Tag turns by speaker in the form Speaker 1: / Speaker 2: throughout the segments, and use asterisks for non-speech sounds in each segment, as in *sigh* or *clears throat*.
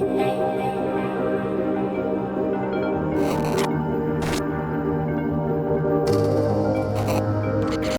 Speaker 1: night.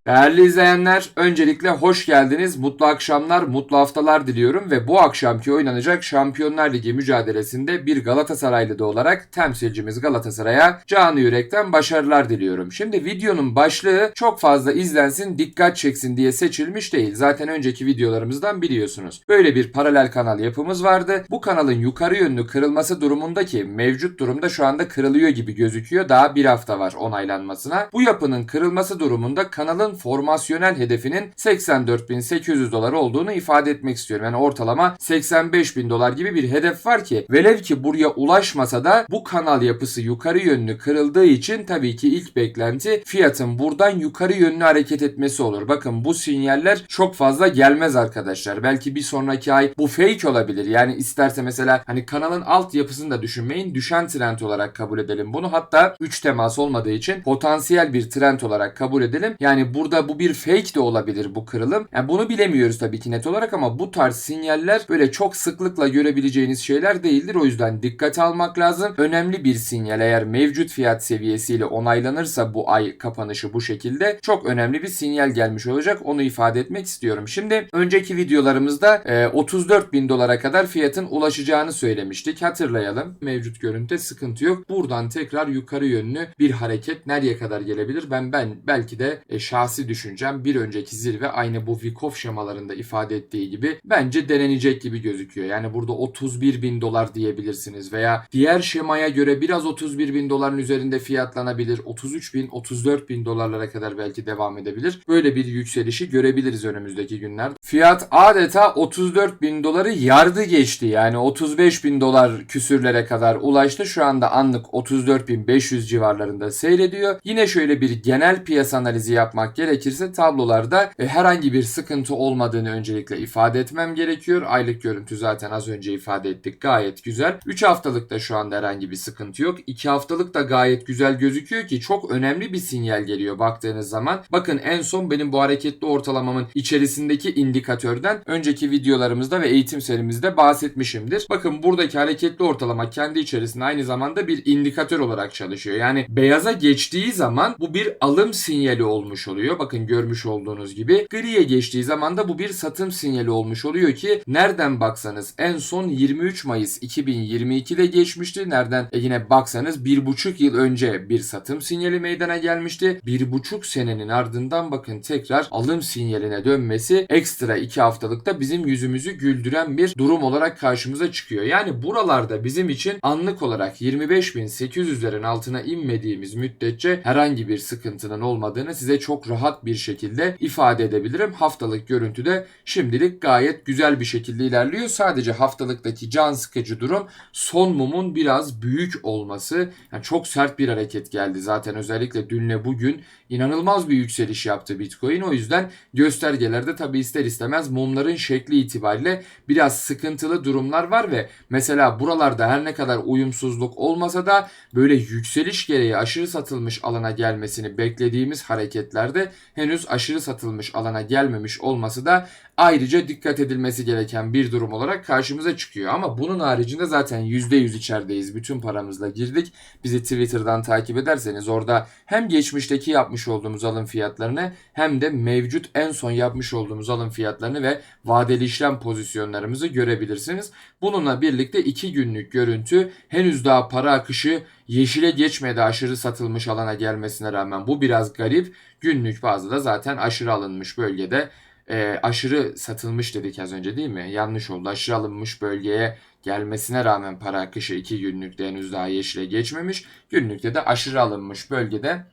Speaker 1: Değerli izleyenler, öncelikle hoş geldiniz. Mutlu akşamlar, mutlu haftalar diliyorum ve bu akşamki oynanacak Şampiyonlar Ligi mücadelesinde bir Galatasaraylı da olarak temsilcimiz Galatasaray'a canı yürekten başarılar diliyorum. Şimdi videonun başlığı çok fazla izlensin, dikkat çeksin diye seçilmiş değil. Zaten önceki videolarımızdan biliyorsunuz. Böyle bir paralel kanal yapımız vardı. Bu kanalın yukarı yönlü kırılması durumundaki mevcut durumda şu anda kırılıyor gibi gözüküyor. Daha bir hafta var onaylanmasına. Bu yapının kırılması durumunda kanalın formasyonel hedefinin 84.800 dolar olduğunu ifade etmek istiyorum. Yani ortalama 85.000 dolar gibi bir hedef var ki velev ki buraya ulaşmasa da bu kanal yapısı yukarı yönlü kırıldığı için tabii ki ilk beklenti fiyatın buradan yukarı yönlü hareket etmesi olur. Bakın bu sinyaller çok fazla gelmez arkadaşlar. Belki bir sonraki ay bu fake olabilir. Yani isterse mesela hani kanalın alt yapısını da düşünmeyin. Düşen trend olarak kabul edelim bunu. Hatta 3 temas olmadığı için potansiyel bir trend olarak kabul edelim. Yani burada bu bir fake de olabilir bu kırılım. Yani bunu bilemiyoruz tabii ki net olarak ama bu tarz sinyaller böyle çok sıklıkla görebileceğiniz şeyler değildir. O yüzden dikkate almak lazım. Önemli bir sinyal eğer mevcut fiyat seviyesiyle onaylanırsa bu ay kapanışı bu şekilde çok önemli bir sinyal gelmiş olacak. Onu ifade etmek istiyorum. Şimdi önceki videolarımızda e, 34 bin dolara kadar fiyatın ulaşacağını söylemiştik. Hatırlayalım. Mevcut görüntüde sıkıntı yok. Buradan tekrar yukarı yönlü bir hareket nereye kadar gelebilir? Ben ben belki de e, şahsi düşüncem bir önceki zirve aynı bu Vikov şemalarında ifade ettiği gibi bence denenecek gibi gözüküyor. Yani burada 31 bin dolar diyebilirsiniz veya diğer şemaya göre biraz 31 bin doların üzerinde fiyatlanabilir. 33 bin, 34 bin dolarlara kadar belki devam edebilir. Böyle bir yükselişi görebiliriz önümüzdeki günler. Fiyat adeta 34 bin doları yardı geçti. Yani 35 bin dolar küsürlere kadar ulaştı. Şu anda anlık 34 bin 500 civarlarında seyrediyor. Yine şöyle bir genel piyasa analizi yapmak gerekirse tablolarda e, herhangi bir sıkıntı olmadığını öncelikle ifade etmem gerekiyor. Aylık görüntü zaten az önce ifade ettik. Gayet güzel. 3 haftalıkta şu anda herhangi bir sıkıntı yok. 2 haftalık da gayet güzel gözüküyor ki çok önemli bir sinyal geliyor baktığınız zaman. Bakın en son benim bu hareketli ortalamamın içerisindeki indikatörden önceki videolarımızda ve eğitim serimizde bahsetmişimdir. Bakın buradaki hareketli ortalama kendi içerisinde aynı zamanda bir indikatör olarak çalışıyor. Yani beyaza geçtiği zaman bu bir alım sinyali olmuş oluyor. Bakın görmüş olduğunuz gibi. Griye geçtiği zaman da bu bir satım sinyali olmuş oluyor ki nereden baksanız en son 23 Mayıs 2022'de geçmişti. Nereden e yine baksanız bir buçuk yıl önce bir satım sinyali meydana gelmişti. Bir buçuk senenin ardından bakın tekrar alım sinyaline dönmesi ekstra iki haftalıkta bizim yüzümüzü güldüren bir durum olarak karşımıza çıkıyor. Yani buralarda bizim için anlık olarak 25.800'lerin altına inmediğimiz müddetçe herhangi bir sıkıntının olmadığını size çok rahat bir şekilde ifade edebilirim. Haftalık görüntüde şimdilik gayet güzel bir şekilde ilerliyor. Sadece haftalıktaki can sıkıcı durum son mumun biraz büyük olması. Yani çok sert bir hareket geldi zaten özellikle dünle bugün inanılmaz bir yükseliş yaptı Bitcoin. O yüzden göstergelerde tabi ister istemez mumların şekli itibariyle biraz sıkıntılı durumlar var ve mesela buralarda her ne kadar uyumsuzluk olmasa da böyle yükseliş gereği aşırı satılmış alana gelmesini beklediğimiz hareketlerde henüz aşırı satılmış alana gelmemiş olması da ayrıca dikkat edilmesi gereken bir durum olarak karşımıza çıkıyor. Ama bunun haricinde zaten %100 içerideyiz. Bütün paramızla girdik. Bizi Twitter'dan takip ederseniz orada hem geçmişteki yapmış olduğumuz alım fiyatlarını hem de mevcut en son yapmış olduğumuz alım fiyatlarını ve vadeli işlem pozisyonlarımızı görebilirsiniz. Bununla birlikte 2 günlük görüntü henüz daha para akışı yeşile geçmedi aşırı satılmış alana gelmesine rağmen bu biraz garip. Günlük bazda da zaten aşırı alınmış bölgede e, aşırı satılmış dedik az önce değil mi? Yanlış oldu. Aşırı alınmış bölgeye gelmesine rağmen para akışı 2 günlükte henüz daha yeşile geçmemiş. Günlükte de aşırı alınmış bölgede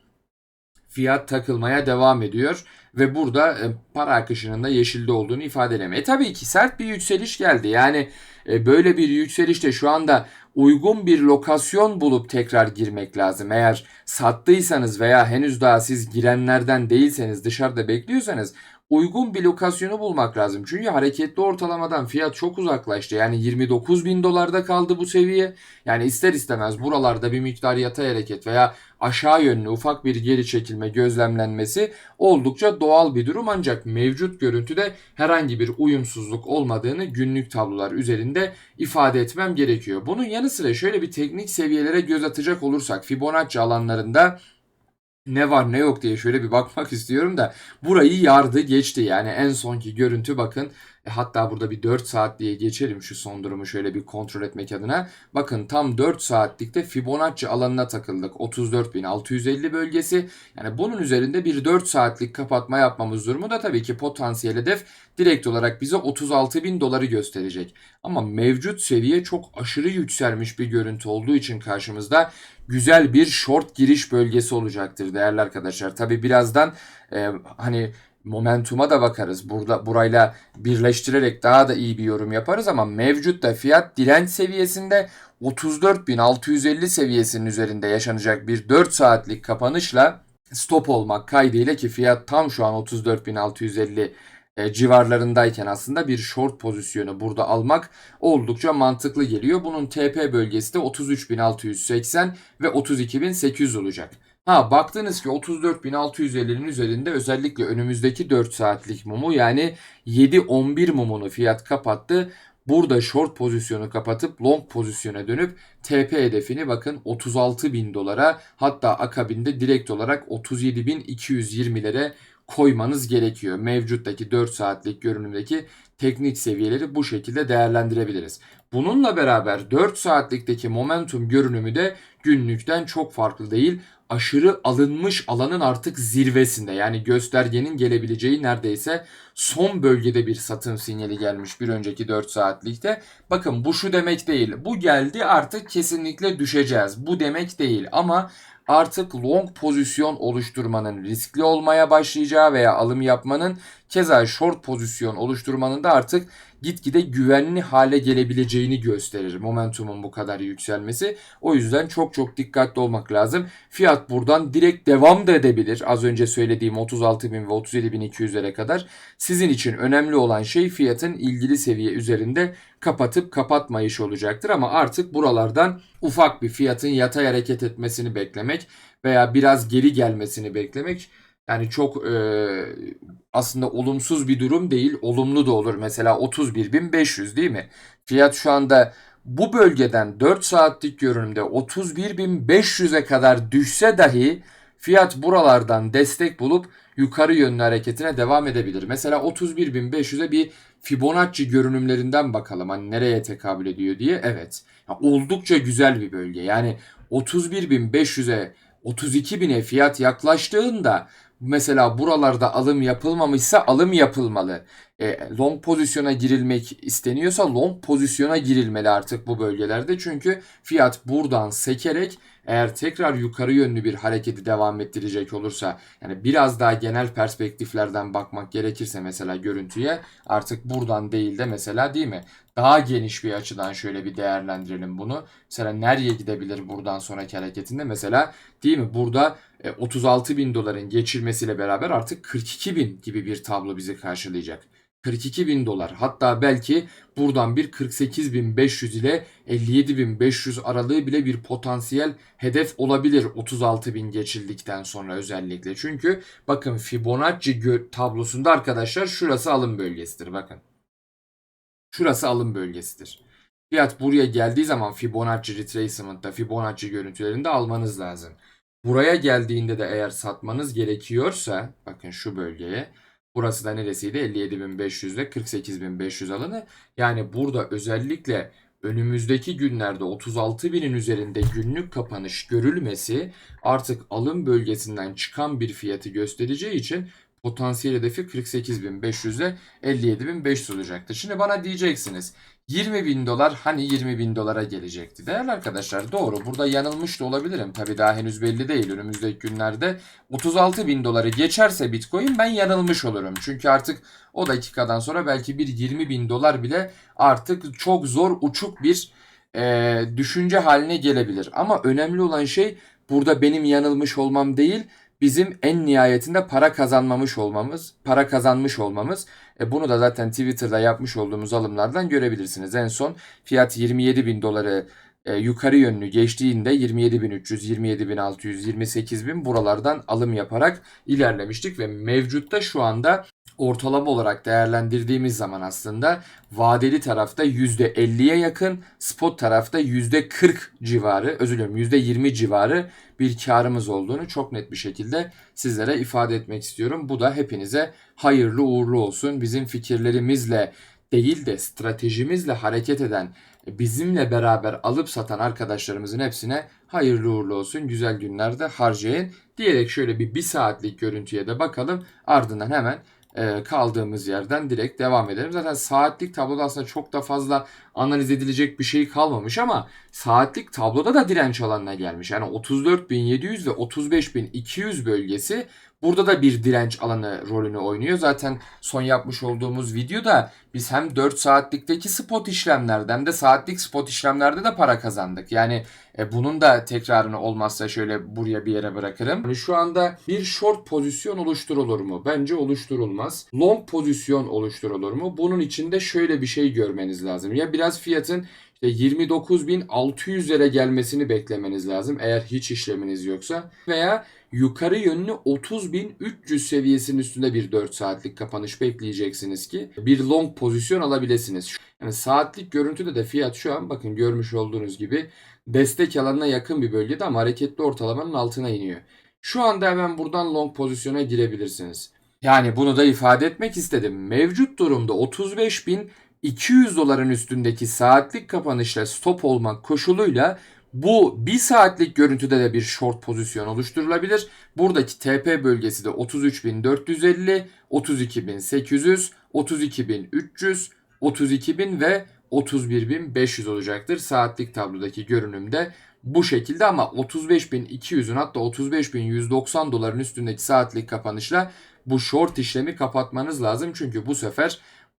Speaker 1: fiyat takılmaya devam ediyor ve burada e, para akışının da yeşilde olduğunu ifade edemeye. E tabii ki sert bir yükseliş geldi. Yani e, böyle bir yükselişte şu anda uygun bir lokasyon bulup tekrar girmek lazım. Eğer sattıysanız veya henüz daha siz girenlerden değilseniz dışarıda bekliyorsanız uygun bir lokasyonu bulmak lazım. Çünkü hareketli ortalamadan fiyat çok uzaklaştı. Yani 29 bin dolarda kaldı bu seviye. Yani ister istemez buralarda bir miktar yatay hareket veya aşağı yönlü ufak bir geri çekilme gözlemlenmesi oldukça doğal bir durum ancak mevcut görüntüde herhangi bir uyumsuzluk olmadığını günlük tablolar üzerinde ifade etmem gerekiyor. Bunun yanı sıra şöyle bir teknik seviyelere göz atacak olursak Fibonacci alanlarında ne var ne yok diye şöyle bir bakmak istiyorum da burayı yardı geçti. Yani en sonki görüntü bakın hatta burada bir 4 saat diye geçelim şu son durumu şöyle bir kontrol etmek adına. Bakın tam 4 saatlikte Fibonacci alanına takıldık. 34.650 bölgesi. Yani bunun üzerinde bir 4 saatlik kapatma yapmamız durumu da tabii ki potansiyel hedef direkt olarak bize 36.000 doları gösterecek. Ama mevcut seviye çok aşırı yükselmiş bir görüntü olduğu için karşımızda güzel bir short giriş bölgesi olacaktır değerli arkadaşlar. Tabii birazdan e, hani momentuma da bakarız. Burada burayla birleştirerek daha da iyi bir yorum yaparız ama mevcut da fiyat direnç seviyesinde 34.650 seviyesinin üzerinde yaşanacak bir 4 saatlik kapanışla stop olmak kaydıyla ki fiyat tam şu an 34.650 e, civarlarındayken aslında bir short pozisyonu burada almak oldukça mantıklı geliyor. Bunun TP bölgesi de 33.680 ve 32.800 olacak. Ha baktınız ki 34.650'nin üzerinde özellikle önümüzdeki 4 saatlik mumu yani 7-11 mumunu fiyat kapattı. Burada short pozisyonu kapatıp long pozisyona dönüp TP hedefini bakın 36 bin dolara hatta akabinde direkt olarak 37.220'lere koymanız gerekiyor. Mevcuttaki 4 saatlik görünümdeki teknik seviyeleri bu şekilde değerlendirebiliriz. Bununla beraber 4 saatlikteki momentum görünümü de günlükten çok farklı değil. Aşırı alınmış alanın artık zirvesinde yani göstergenin gelebileceği neredeyse son bölgede bir satım sinyali gelmiş bir önceki 4 saatlikte. Bakın bu şu demek değil. Bu geldi artık kesinlikle düşeceğiz. Bu demek değil ama artık long pozisyon oluşturmanın riskli olmaya başlayacağı veya alım yapmanın keza short pozisyon oluşturmanın da artık gitgide güvenli hale gelebileceğini gösterir momentumun bu kadar yükselmesi. O yüzden çok çok dikkatli olmak lazım. Fiyat buradan direkt devam da edebilir. Az önce söylediğim 36.000 ve 37.200'lere kadar. Sizin için önemli olan şey fiyatın ilgili seviye üzerinde kapatıp kapatmayış olacaktır ama artık buralardan ufak bir fiyatın yatay hareket etmesini beklemek veya biraz geri gelmesini beklemek yani çok e, aslında olumsuz bir durum değil. Olumlu da olur. Mesela 31.500 değil mi? Fiyat şu anda bu bölgeden 4 saatlik görünümde 31.500'e kadar düşse dahi fiyat buralardan destek bulup yukarı yönlü hareketine devam edebilir. Mesela 31.500'e bir Fibonacci görünümlerinden bakalım. Hani nereye tekabül ediyor diye. Evet. Ya oldukça güzel bir bölge. Yani 31.500'e 32.000'e fiyat yaklaştığında mesela buralarda alım yapılmamışsa alım yapılmalı. E, long pozisyona girilmek isteniyorsa long pozisyona girilmeli artık bu bölgelerde. Çünkü fiyat buradan sekerek eğer tekrar yukarı yönlü bir hareketi devam ettirecek olursa yani biraz daha genel perspektiflerden bakmak gerekirse mesela görüntüye artık buradan değil de mesela değil mi? Daha geniş bir açıdan şöyle bir değerlendirelim bunu. Mesela nereye gidebilir buradan sonraki hareketinde? Mesela değil mi? Burada 36 e, bin doların geçilmesiyle beraber artık 42 bin gibi bir tablo bizi karşılayacak. 42 bin dolar hatta belki buradan bir 48 bin 500 ile 57 bin 500 aralığı bile bir potansiyel hedef olabilir 36 bin geçildikten sonra özellikle. Çünkü bakın Fibonacci tablosunda arkadaşlar şurası alım bölgesidir bakın. Şurası alım bölgesidir. Fiyat buraya geldiği zaman Fibonacci retracement'ta Fibonacci görüntülerinde almanız lazım. Buraya geldiğinde de eğer satmanız gerekiyorsa bakın şu bölgeye Burası da neresiydi? 57.500 ile 48.500 alanı. Yani burada özellikle önümüzdeki günlerde 36.000'in üzerinde günlük kapanış görülmesi artık alım bölgesinden çıkan bir fiyatı göstereceği için potansiyel hedefi 48.500 ile 57.500 olacaktır. Şimdi bana diyeceksiniz 20 bin dolar hani 20 bin dolara gelecekti. Değerli arkadaşlar doğru burada yanılmış da olabilirim. Tabi daha henüz belli değil. Önümüzdeki günlerde 36 bin doları geçerse Bitcoin ben yanılmış olurum. Çünkü artık o dakikadan sonra belki bir 20 bin dolar bile artık çok zor uçuk bir e, düşünce haline gelebilir. Ama önemli olan şey burada benim yanılmış olmam değil bizim en nihayetinde para kazanmamış olmamız, para kazanmış olmamız. E bunu da zaten Twitter'da yapmış olduğumuz alımlardan görebilirsiniz. En son fiyat 27 bin doları e, yukarı yönlü geçtiğinde 27.300, 27.600, 28.000 buralardan alım yaparak ilerlemiştik ve mevcutta şu anda ortalama olarak değerlendirdiğimiz zaman aslında vadeli tarafta %50'ye yakın, spot tarafta %40 civarı, özür dilerim %20 civarı bir karımız olduğunu çok net bir şekilde sizlere ifade etmek istiyorum. Bu da hepinize hayırlı uğurlu olsun. Bizim fikirlerimizle değil de stratejimizle hareket eden, bizimle beraber alıp satan arkadaşlarımızın hepsine hayırlı uğurlu olsun. Güzel günlerde harcayın diyerek şöyle bir bir saatlik görüntüye de bakalım. Ardından hemen kaldığımız yerden direkt devam edelim. Zaten saatlik tabloda aslında çok da fazla analiz edilecek bir şey kalmamış ama saatlik tabloda da direnç alanına gelmiş. Yani 34.700 ve 35.200 bölgesi burada da bir direnç alanı rolünü oynuyor. Zaten son yapmış olduğumuz videoda biz hem 4 saatlikteki spot işlemlerde hem de saatlik spot işlemlerde de para kazandık. Yani e, bunun da tekrarını olmazsa şöyle buraya bir yere bırakırım. Yani şu anda bir short pozisyon oluşturulur mu? Bence oluşturulmaz. Long pozisyon oluşturulur mu? Bunun için de şöyle bir şey görmeniz lazım. Ya biraz fiyatın işte 29.600'lere gelmesini beklemeniz lazım eğer hiç işleminiz yoksa veya yukarı yönlü 30.300 seviyesinin üstünde bir 4 saatlik kapanış bekleyeceksiniz ki bir long pozisyon alabilirsiniz. Yani saatlik görüntüde de fiyat şu an bakın görmüş olduğunuz gibi destek alanına yakın bir bölgede ama hareketli ortalamanın altına iniyor. Şu anda hemen buradan long pozisyona girebilirsiniz. Yani bunu da ifade etmek istedim. Mevcut durumda 35.200 doların üstündeki saatlik kapanışla stop olmak koşuluyla bu 1 saatlik görüntüde de bir short pozisyon oluşturulabilir. Buradaki TP bölgesi de 33.450, 32.800, 32.300, 32.000 ve 31.500 olacaktır. Saatlik tablodaki görünümde bu şekilde ama 35.200'ün hatta 35.190 doların üstündeki saatlik kapanışla bu short işlemi kapatmanız lazım. Çünkü bu sefer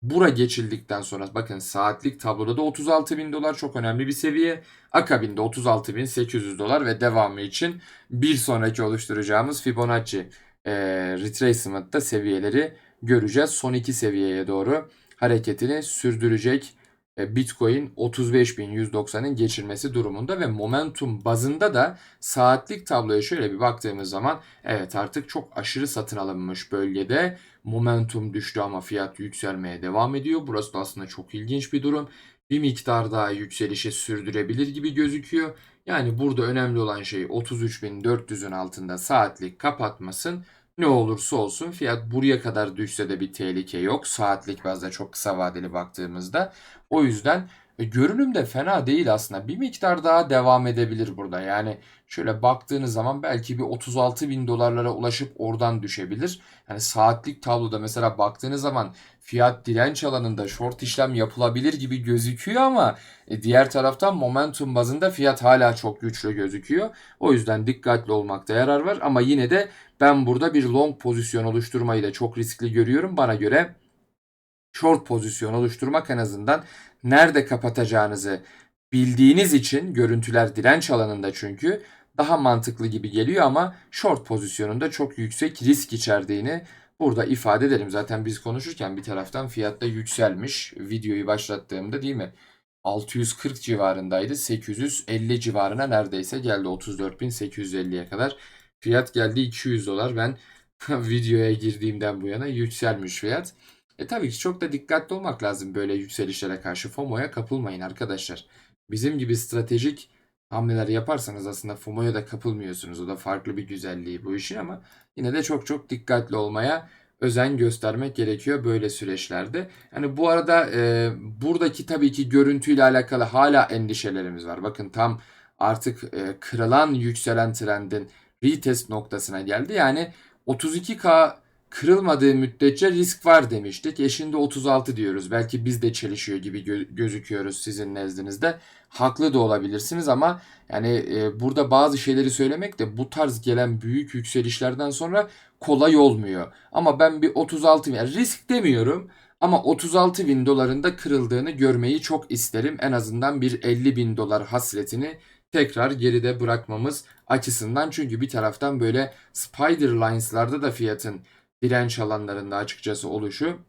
Speaker 1: bura geçildikten sonra bakın saatlik tabloda da 36 bin dolar çok önemli bir seviye. Akabinde 36 bin 800 dolar ve devamı için bir sonraki oluşturacağımız Fibonacci e, retracement'ta seviyeleri göreceğiz. Son iki seviyeye doğru hareketini sürdürecek e, Bitcoin 35.190'ın geçirmesi durumunda ve momentum bazında da saatlik tabloya şöyle bir baktığımız zaman evet artık çok aşırı satın alınmış bölgede momentum düştü ama fiyat yükselmeye devam ediyor. Burası da aslında çok ilginç bir durum. Bir miktar daha yükselişi sürdürebilir gibi gözüküyor. Yani burada önemli olan şey 33.400'ün altında saatlik kapatmasın. Ne olursa olsun fiyat buraya kadar düşse de bir tehlike yok. Saatlik bazda çok kısa vadeli baktığımızda. O yüzden e, görünüm de fena değil aslında. Bir miktar daha devam edebilir burada. Yani şöyle baktığınız zaman belki bir 36 bin dolarlara ulaşıp oradan düşebilir. Yani saatlik tabloda mesela baktığınız zaman fiyat direnç alanında short işlem yapılabilir gibi gözüküyor ama e, diğer taraftan momentum bazında fiyat hala çok güçlü gözüküyor. O yüzden dikkatli olmakta yarar var ama yine de ben burada bir long pozisyon oluşturmayı da çok riskli görüyorum. Bana göre short pozisyon oluşturmak en azından nerede kapatacağınızı bildiğiniz için görüntüler direnç alanında çünkü daha mantıklı gibi geliyor ama short pozisyonunda çok yüksek risk içerdiğini burada ifade edelim. Zaten biz konuşurken bir taraftan fiyatta yükselmiş. Videoyu başlattığımda değil mi? 640 civarındaydı. 850 civarına neredeyse geldi. 34.850'ye kadar. Fiyat geldi 200 dolar. Ben *laughs* videoya girdiğimden bu yana yükselmiş fiyat. E tabii ki çok da dikkatli olmak lazım böyle yükselişlere karşı. FOMO'ya kapılmayın arkadaşlar. Bizim gibi stratejik hamleler yaparsanız aslında FOMO'ya da kapılmıyorsunuz. O da farklı bir güzelliği bu işin ama yine de çok çok dikkatli olmaya özen göstermek gerekiyor böyle süreçlerde. Yani bu arada e, buradaki tabii ki görüntüyle alakalı hala endişelerimiz var. Bakın tam artık e, kırılan yükselen trendin retest noktasına geldi. Yani 32K kırılmadığı müddetçe risk var demiştik. E şimdi 36 diyoruz. Belki biz de çelişiyor gibi gö- gözüküyoruz sizin nezdinizde. Haklı da olabilirsiniz ama yani e, burada bazı şeyleri söylemek de bu tarz gelen büyük yükselişlerden sonra kolay olmuyor. Ama ben bir 36 yani risk demiyorum ama 36 bin doların da kırıldığını görmeyi çok isterim. En azından bir 50 bin dolar hasretini tekrar geride bırakmamız açısından. Çünkü bir taraftan böyle spider lines'larda da fiyatın direnç alanlarında açıkçası oluşu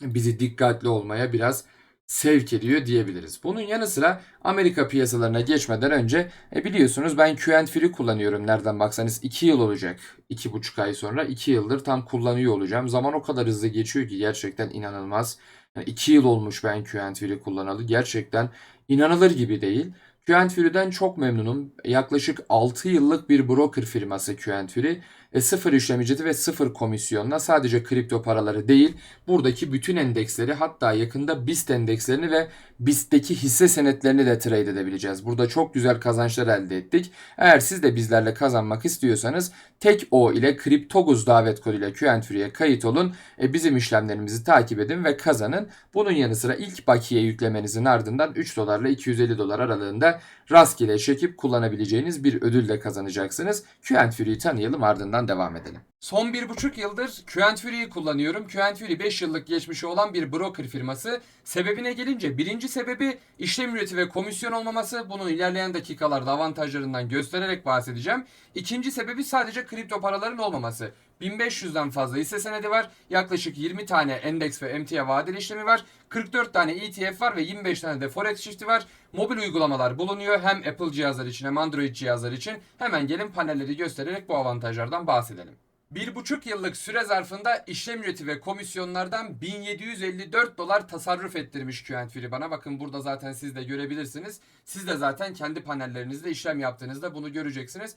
Speaker 1: bizi dikkatli olmaya biraz sevk ediyor diyebiliriz. Bunun yanı sıra Amerika piyasalarına geçmeden önce e biliyorsunuz ben Q&Free kullanıyorum. Nereden baksanız 2 yıl olacak. 2,5 ay sonra 2 yıldır tam kullanıyor olacağım. Zaman o kadar hızlı geçiyor ki gerçekten inanılmaz. 2 yıl olmuş ben Q&Free kullanalı. Gerçekten inanılır gibi değil. Q&Free'den çok memnunum. Yaklaşık 6 yıllık bir broker firması Q&Free. E, sıfır işlem ücreti ve sıfır komisyonla sadece kripto paraları değil, buradaki bütün endeksleri hatta yakında BIST endekslerini ve BIST'teki hisse senetlerini de trade edebileceğiz. Burada çok güzel kazançlar elde ettik. Eğer siz de bizlerle kazanmak istiyorsanız tek o ile Kriptoguz davet koduyla Q&Free'ye kayıt olun. E, bizim işlemlerimizi takip edin ve kazanın. Bunun yanı sıra ilk bakiye yüklemenizin ardından 3 dolarla 250 dolar aralığında rastgele çekip kullanabileceğiniz bir ödül de kazanacaksınız. Q&Free'yi tanıyalım ardından devam edelim. Son bir buçuk yıldır Q&Free'yi kullanıyorum. Q&Free 5 yıllık geçmişi olan bir broker firması. Sebebine gelince birinci sebebi işlem ücreti ve komisyon olmaması. Bunun ilerleyen dakikalarda avantajlarından göstererek bahsedeceğim. İkinci sebebi sadece kripto paraların olmaması. 1500'den fazla hisse senedi var. Yaklaşık 20 tane endeks ve emtia vadeli işlemi var. 44 tane ETF var ve 25 tane de forex çifti var. Mobil uygulamalar bulunuyor hem Apple cihazlar için hem Android cihazlar için. Hemen gelin panelleri göstererek bu avantajlardan bahsedelim. Bir buçuk yıllık süre zarfında işlem ücreti ve komisyonlardan 1754 dolar tasarruf ettirmiş Q&Free bana. Bakın burada zaten siz de görebilirsiniz. Siz de zaten kendi panellerinizde işlem yaptığınızda bunu göreceksiniz.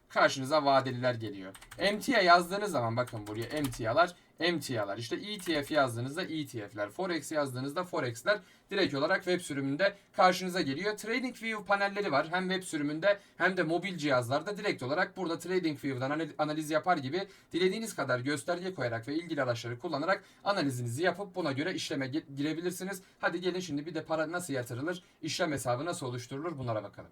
Speaker 1: karşınıza vadeliler geliyor. MTA yazdığınız zaman bakın buraya emtialar emtialar. İşte ETF yazdığınızda ETF'ler, Forex yazdığınızda Forex'ler direkt olarak web sürümünde karşınıza geliyor. TradingView panelleri var. Hem web sürümünde hem de mobil cihazlarda direkt olarak burada TradingView'dan analiz yapar gibi dilediğiniz kadar gösterge koyarak ve ilgili araçları kullanarak analizinizi yapıp buna göre işleme girebilirsiniz. Hadi gelin şimdi bir de para nasıl yatırılır, işlem hesabı nasıl oluşturulur bunlara bakalım.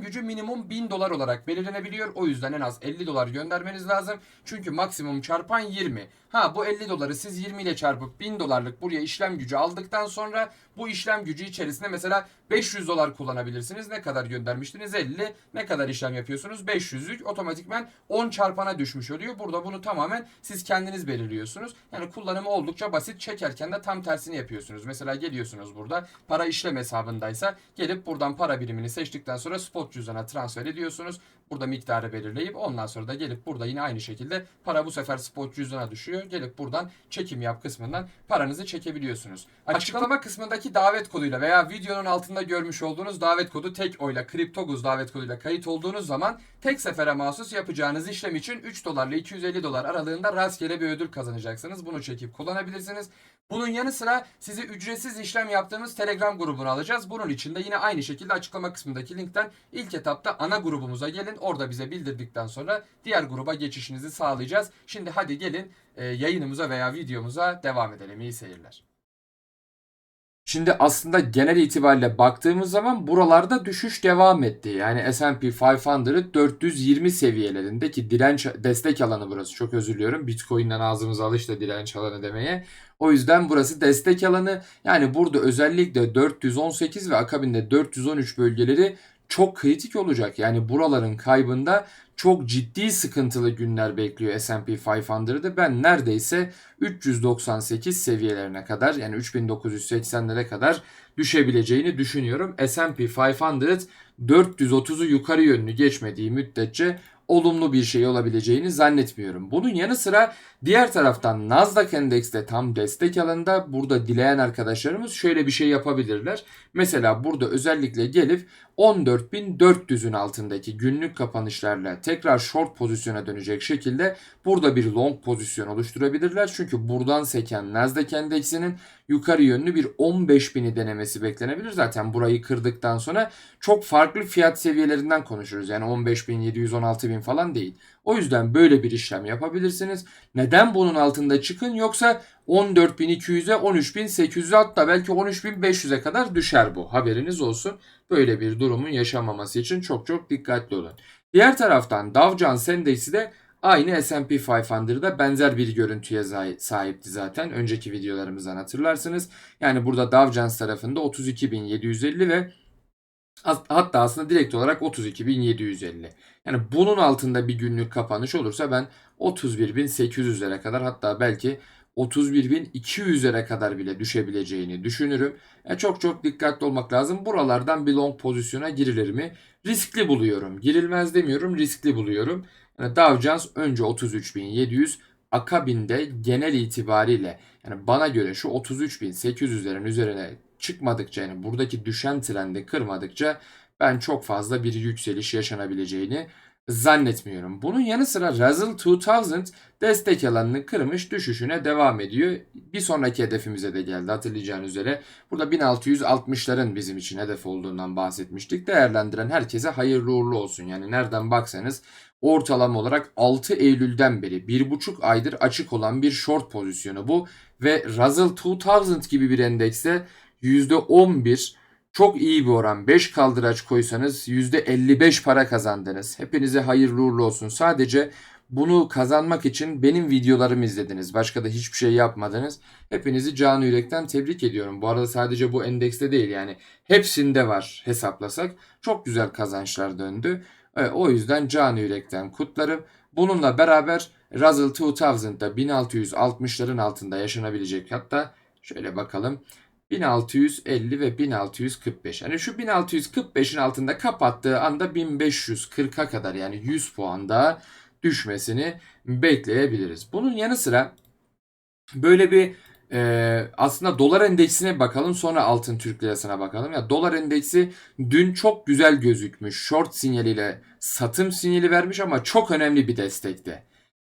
Speaker 1: gücü minimum 1000 dolar olarak belirlenebiliyor. O yüzden en az 50 dolar göndermeniz lazım. Çünkü maksimum çarpan 20. Ha bu 50 doları siz 20 ile çarpıp 1000 dolarlık buraya işlem gücü aldıktan sonra bu işlem gücü içerisinde mesela 500 dolar kullanabilirsiniz. Ne kadar göndermiştiniz? 50. Ne kadar işlem yapıyorsunuz? 500'lük otomatikman 10 çarpana düşmüş oluyor. Burada bunu tamamen siz kendiniz belirliyorsunuz. Yani kullanımı oldukça basit. Çekerken de tam tersini yapıyorsunuz. Mesela geliyorsunuz burada para işlem hesabındaysa gelip buradan para birimini seçtikten sonra spot cüzdana transfer ediyorsunuz. Burada miktarı belirleyip ondan sonra da gelip burada yine aynı şekilde para bu sefer spot cüzdana düşüyor. Gelip buradan çekim yap kısmından paranızı çekebiliyorsunuz. Açıklama kısmındaki davet koduyla veya videonun altında görmüş olduğunuz davet kodu tek oyla Kriptoguz davet koduyla kayıt olduğunuz zaman tek sefere mahsus yapacağınız işlem için 3 dolarla 250 dolar aralığında rastgele bir ödül kazanacaksınız. Bunu çekip kullanabilirsiniz. Bunun yanı sıra sizi ücretsiz işlem yaptığımız Telegram grubuna alacağız. Bunun için de yine aynı şekilde açıklama kısmındaki linkten ilk etapta ana grubumuza gelin. Orada bize bildirdikten sonra diğer gruba geçişinizi sağlayacağız. Şimdi hadi gelin e, yayınımıza veya videomuza devam edelim. İyi seyirler. Şimdi aslında genel itibariyle baktığımız zaman buralarda düşüş devam etti. Yani S&P 500 420 seviyelerindeki direnç destek alanı burası. Çok özür diliyorum. Bitcoin'den ağzımıza alıştı direnç alanı demeye. O yüzden burası destek alanı. Yani burada özellikle 418 ve akabinde 413 bölgeleri çok kritik olacak. Yani buraların kaybında çok ciddi sıkıntılı günler bekliyor S&P 500'ı. Ben neredeyse 398 seviyelerine kadar yani 3980'lere kadar düşebileceğini düşünüyorum. S&P 500 430'u yukarı yönlü geçmediği müddetçe olumlu bir şey olabileceğini zannetmiyorum. Bunun yanı sıra diğer taraftan Nasdaq endekste tam destek alanında burada dileyen arkadaşlarımız şöyle bir şey yapabilirler. Mesela burada özellikle gelip 14.400'ün altındaki günlük kapanışlarla tekrar short pozisyona dönecek şekilde burada bir long pozisyon oluşturabilirler. Çünkü buradan seken Nasdaq endeksinin yukarı yönlü bir 15.000'i denemesi beklenebilir. Zaten burayı kırdıktan sonra çok farklı fiyat seviyelerinden konuşuruz. Yani 15.700, 16.000 falan değil. O yüzden böyle bir işlem yapabilirsiniz. Neden bunun altında çıkın yoksa 14.200'e 13.800'e hatta belki 13.500'e kadar düşer bu. Haberiniz olsun. Böyle bir durumun yaşanmaması için çok çok dikkatli olun. Diğer taraftan Dow Jones Endeksi de aynı S&P 500'da benzer bir görüntüye sahipti zaten. Önceki videolarımızdan hatırlarsınız. Yani burada Dow Jones tarafında 32.750 ve Hatta aslında direkt olarak 32.750. Yani bunun altında bir günlük kapanış olursa ben 31.800'lere kadar hatta belki 31.200'lere kadar bile düşebileceğini düşünürüm. Yani çok çok dikkatli olmak lazım. Buralardan bir long pozisyona girilir mi? Riskli buluyorum. Girilmez demiyorum, riskli buluyorum. Yani Dow Jones önce 33.700 akabinde genel itibariyle yani bana göre şu 33.800'lerin üzerine çıkmadıkça yani buradaki düşen trendi kırmadıkça ben çok fazla bir yükseliş yaşanabileceğini zannetmiyorum. Bunun yanı sıra Russell 2000 destek alanını kırmış düşüşüne devam ediyor. Bir sonraki hedefimize de geldi hatırlayacağınız üzere. Burada 1660'ların bizim için hedef olduğundan bahsetmiştik. Değerlendiren herkese hayırlı uğurlu olsun. Yani nereden baksanız ortalama olarak 6 Eylül'den beri 1,5 aydır açık olan bir short pozisyonu bu. Ve Russell 2000 gibi bir endekse %11 çok iyi bir oran. 5 kaldıraç koysanız %55 para kazandınız. Hepinize hayırlı uğurlu olsun. Sadece bunu kazanmak için benim videolarımı izlediniz. Başka da hiçbir şey yapmadınız. Hepinizi canı yürekten tebrik ediyorum. Bu arada sadece bu endekste değil yani hepsinde var hesaplasak. Çok güzel kazançlar döndü. E, o yüzden canı yürekten kutlarım. Bununla beraber Russell 2000'da 1660'ların altında yaşanabilecek hatta şöyle bakalım 1650 ve 1645. Yani şu 1645'in altında kapattığı anda 1540'a kadar yani 100 puan daha düşmesini bekleyebiliriz. Bunun yanı sıra böyle bir e, aslında dolar endeksine bakalım sonra altın Türk lirasına bakalım. Ya dolar endeksi dün çok güzel gözükmüş. Short sinyaliyle satım sinyali vermiş ama çok önemli bir destekte.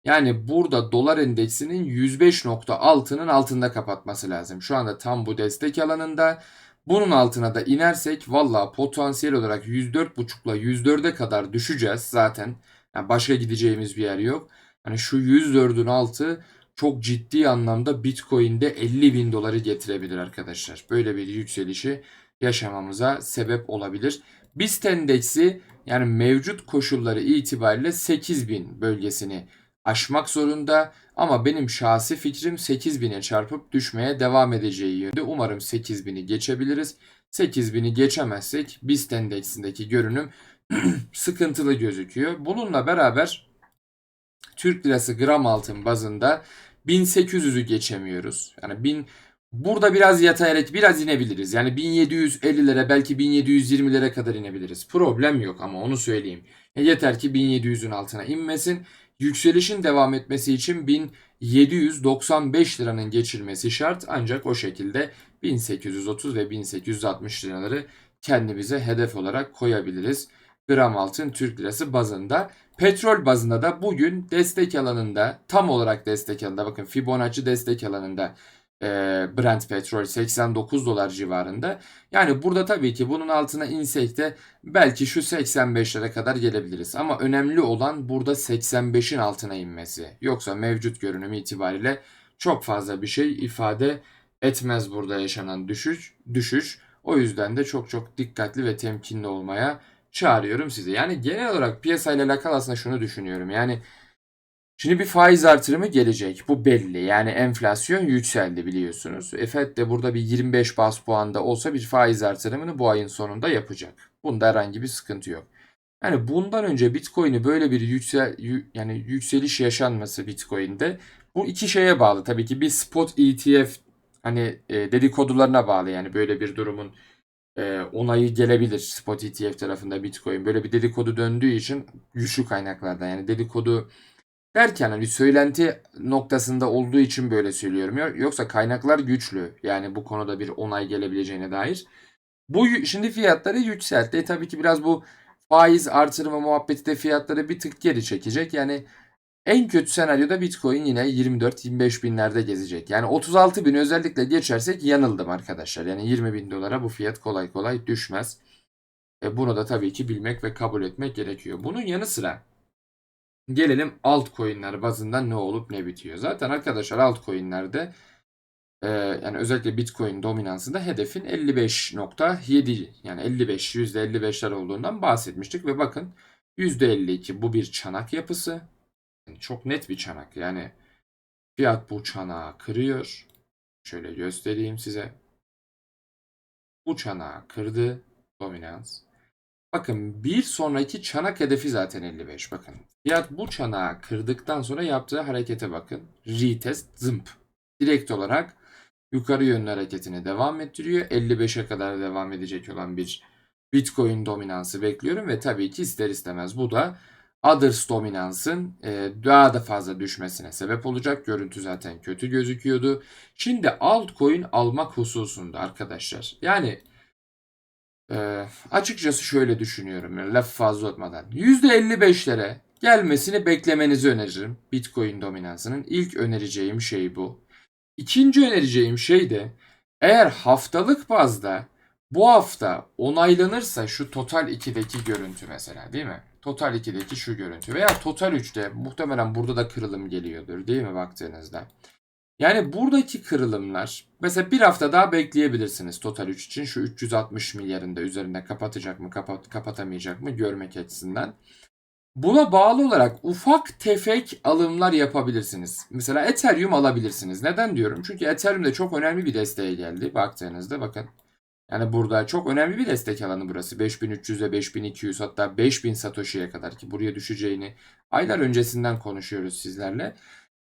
Speaker 1: Yani burada dolar endeksinin 105.6'nın altında kapatması lazım. Şu anda tam bu destek alanında. Bunun altına da inersek valla potansiyel olarak 104.5 ile 104'e kadar düşeceğiz zaten. Yani başka gideceğimiz bir yer yok. Hani şu 104'ün altı çok ciddi anlamda Bitcoin'de 50 bin doları getirebilir arkadaşlar. Böyle bir yükselişi yaşamamıza sebep olabilir. BIST endeksi yani mevcut koşulları itibariyle 8000 bölgesini aşmak zorunda ama benim şahsi fikrim 8000'e çarpıp düşmeye devam edeceği yönde. Umarım 8000'i geçebiliriz. 8000'i geçemezsek BIST endeksindeki görünüm *clears throat* sıkıntılı gözüküyor. Bununla beraber Türk lirası gram altın bazında 1800'ü geçemiyoruz. Yani 1000 Burada biraz yatayarak biraz inebiliriz. Yani 1750'lere belki 1720'lere kadar inebiliriz. Problem yok ama onu söyleyeyim. Yeter ki 1700'ün altına inmesin. Yükselişin devam etmesi için 1795 liranın geçilmesi şart ancak o şekilde 1830 ve 1860 liraları kendimize hedef olarak koyabiliriz. Gram altın Türk lirası bazında. Petrol bazında da bugün destek alanında tam olarak destek alanında bakın Fibonacci destek alanında Brent petrol 89 dolar civarında. Yani burada tabii ki bunun altına insek de belki şu 85'lere kadar gelebiliriz. Ama önemli olan burada 85'in altına inmesi. Yoksa mevcut görünüm itibariyle çok fazla bir şey ifade etmez burada yaşanan düşüş. düşüş. O yüzden de çok çok dikkatli ve temkinli olmaya çağırıyorum sizi. Yani genel olarak piyasayla alakalı aslında şunu düşünüyorum. Yani Şimdi bir faiz artırımı gelecek. Bu belli. Yani enflasyon yükseldi biliyorsunuz. FED de burada bir 25 bas puanda olsa bir faiz artırımını bu ayın sonunda yapacak. Bunda herhangi bir sıkıntı yok. Yani bundan önce Bitcoin'i böyle bir yüksel yani yükseliş yaşanması Bitcoin'de bu iki şeye bağlı. Tabii ki bir spot ETF hani e, dedikodularına bağlı yani böyle bir durumun e, onayı gelebilir spot ETF tarafında Bitcoin. Böyle bir dedikodu döndüğü için güçlü kaynaklardan yani dedikodu derken hani söylenti noktasında olduğu için böyle söylüyorum. Yo- Yoksa kaynaklar güçlü. Yani bu konuda bir onay gelebileceğine dair. Bu şimdi fiyatları yükseltti. E, tabii ki biraz bu faiz artırma muhabbeti de fiyatları bir tık geri çekecek. Yani en kötü senaryoda Bitcoin yine 24-25 binlerde gezecek. Yani 36 bin özellikle geçersek yanıldım arkadaşlar. Yani 20 bin dolara bu fiyat kolay kolay düşmez. E bunu da tabii ki bilmek ve kabul etmek gerekiyor. Bunun yanı sıra gelelim altcoin'ler bazında ne olup ne bitiyor. Zaten arkadaşlar altcoin'lerde e, yani özellikle Bitcoin dominansında hedefin 55.7 yani 55 %55'ler olduğundan bahsetmiştik ve bakın %52 bu bir çanak yapısı. Yani çok net bir çanak. Yani fiyat bu çanağı kırıyor. Şöyle göstereyim size. Bu çanağı kırdı. Dominans. Bakın bir sonraki çanak hedefi zaten 55. Bakın. Fiyat bu çanağı kırdıktan sonra yaptığı harekete bakın. Retest zımp. Direkt olarak yukarı yönlü hareketini devam ettiriyor. 55'e kadar devam edecek olan bir Bitcoin dominansı bekliyorum ve tabii ki ister istemez bu da Others dominansın e, daha da fazla düşmesine sebep olacak. Görüntü zaten kötü gözüküyordu. Şimdi altcoin almak hususunda arkadaşlar. Yani e, açıkçası şöyle düşünüyorum. Yani laf fazla atmadan. %55'lere gelmesini beklemenizi öneririm. Bitcoin dominansının ilk önereceğim şey bu. İkinci önereceğim şey de eğer haftalık bazda bu hafta onaylanırsa şu Total 2'deki görüntü mesela değil mi? Total 2'deki şu görüntü veya Total 3'te muhtemelen burada da kırılım geliyordur değil mi baktığınızda? Yani buradaki kırılımlar mesela bir hafta daha bekleyebilirsiniz Total 3 için şu 360 milyarın da üzerinde kapatacak mı kapat kapatamayacak mı görmek açısından. Buna bağlı olarak ufak tefek alımlar yapabilirsiniz. Mesela Ethereum alabilirsiniz. Neden diyorum? Çünkü Ethereum'de çok önemli bir desteğe geldi. Baktığınızda bakın. Yani burada çok önemli bir destek alanı burası. 5300 ve 5200 hatta 5000 Satoshi'ye kadar ki buraya düşeceğini aylar öncesinden konuşuyoruz sizlerle.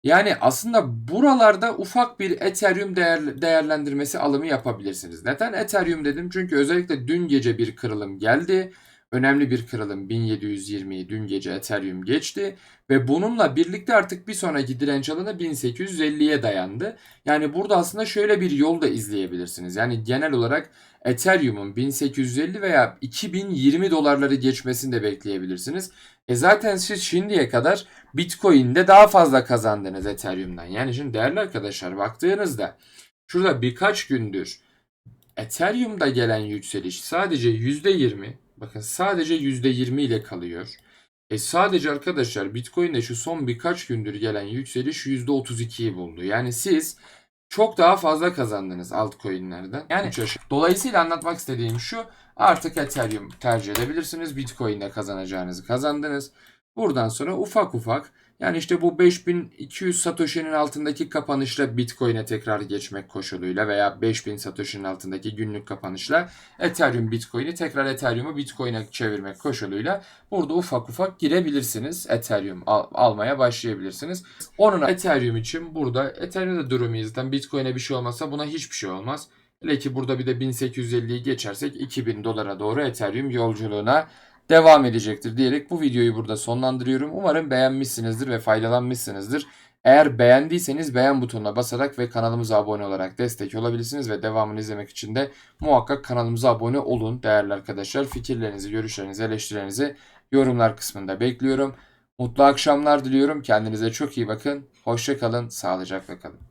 Speaker 1: Yani aslında buralarda ufak bir Ethereum değer, değerlendirmesi alımı yapabilirsiniz. Neden Ethereum dedim? Çünkü özellikle dün gece bir kırılım geldi. Önemli bir kırılım 1720'yi dün gece Ethereum geçti ve bununla birlikte artık bir sonraki direnç alanı 1850'ye dayandı. Yani burada aslında şöyle bir yol da izleyebilirsiniz. Yani genel olarak Ethereum'un 1850 veya 2020 dolarları geçmesini de bekleyebilirsiniz. E zaten siz şimdiye kadar Bitcoin'de daha fazla kazandınız Ethereum'dan. Yani şimdi değerli arkadaşlar baktığınızda şurada birkaç gündür Ethereum'da gelen yükseliş sadece %20 bakın sadece %20 ile kalıyor. E sadece arkadaşlar Bitcoin'de şu son birkaç gündür gelen yükseliş %32'yi buldu. Yani siz çok daha fazla kazandınız altcoin'lerden. Yani dolayısıyla anlatmak istediğim şu artık Ethereum tercih edebilirsiniz. Bitcoin'de kazanacağınızı kazandınız. Buradan sonra ufak ufak yani işte bu 5200 Satoshi'nin altındaki kapanışla Bitcoin'e tekrar geçmek koşuluyla veya 5000 Satoshi'nin altındaki günlük kapanışla Ethereum Bitcoin'i tekrar Ethereum'u Bitcoin'e çevirmek koşuluyla burada ufak ufak girebilirsiniz. Ethereum al- almaya başlayabilirsiniz. Onun Ethereum için burada Ethereum'da durumu zaten Bitcoin'e bir şey olmazsa buna hiçbir şey olmaz. Hele ki burada bir de 1850'yi geçersek 2000 dolara doğru Ethereum yolculuğuna devam edecektir diyerek bu videoyu burada sonlandırıyorum. Umarım beğenmişsinizdir ve faydalanmışsınızdır. Eğer beğendiyseniz beğen butonuna basarak ve kanalımıza abone olarak destek olabilirsiniz ve devamını izlemek için de muhakkak kanalımıza abone olun değerli arkadaşlar. Fikirlerinizi, görüşlerinizi, eleştirilerinizi yorumlar kısmında bekliyorum. Mutlu akşamlar diliyorum. Kendinize çok iyi bakın. Hoşça kalın, sağlıcakla kalın.